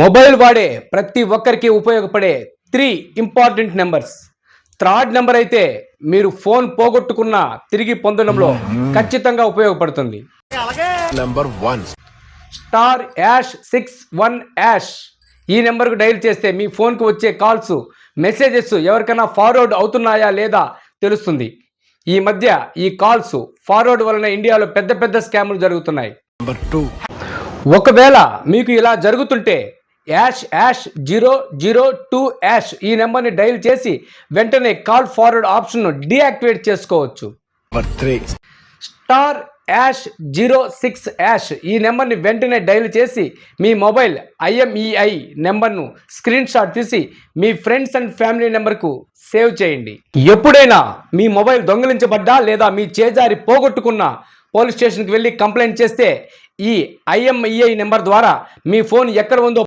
Mobile వాడే ప్రతి ఒక్కరికి ఉపయోగపడే three important numbers third number అయితే మీరు ఫోన్ పోగొట్టుకున్న తిరిగి పొందడంలో ఖచ్చితంగా ఉపయోగపడుతుంది. Number one. Star hash six one hash ఈ నెంబర్కు డైల్ చేస్తే మీ ఫోన్కు వచ్చే కాల్స్ మెసేజెస్ ఎవరికైనా ఫార్వర్డ్ అవుతున్నాయా లేదా తెలుస్తుంది. ఈ మధ్య ఈ కాల్స్ ఫార్వర్డ్ వలన ఇండియాలో పెద్ద పెద్ద స్కాములు జరుగుతున్నాయి. ఒకవేళ మీకు ఇలా జరుగుతుంటే hash hash zero zero two hash ఈ నెంబర్ని డైల్ చేసి వెంటనే కాల్ ఫార్వర్డ్ ఆప్షన్ను డీయాక్టివేట్ చేసుకోవచ్చు. Star hash zero six hash ఈ నెంబర్ని వెంటనే డైల్ చేసి మీ మొబైల్ ఐఎంఈఐ నెంబర్ను స్క్రీన్ షాట్ తీసి మీ ఫ్రెండ్స్ అండ్ ఫ్యామిలీ నెంబర్కు సేవ్ చేయండి. ఎప్పుడైనా మీ మొబైల్ దొంగిలించబడ్డా లేదా మీ చేజారి పోగొట్టుకున్న పోలీస్ స్టేషన్కి వెళ్ళి కంప్లైంట్ చేస్తే ఈ ఐఎంఈఐ నెంబర్ ద్వారా మీ ఫోన్ ఎక్కడ ఉందో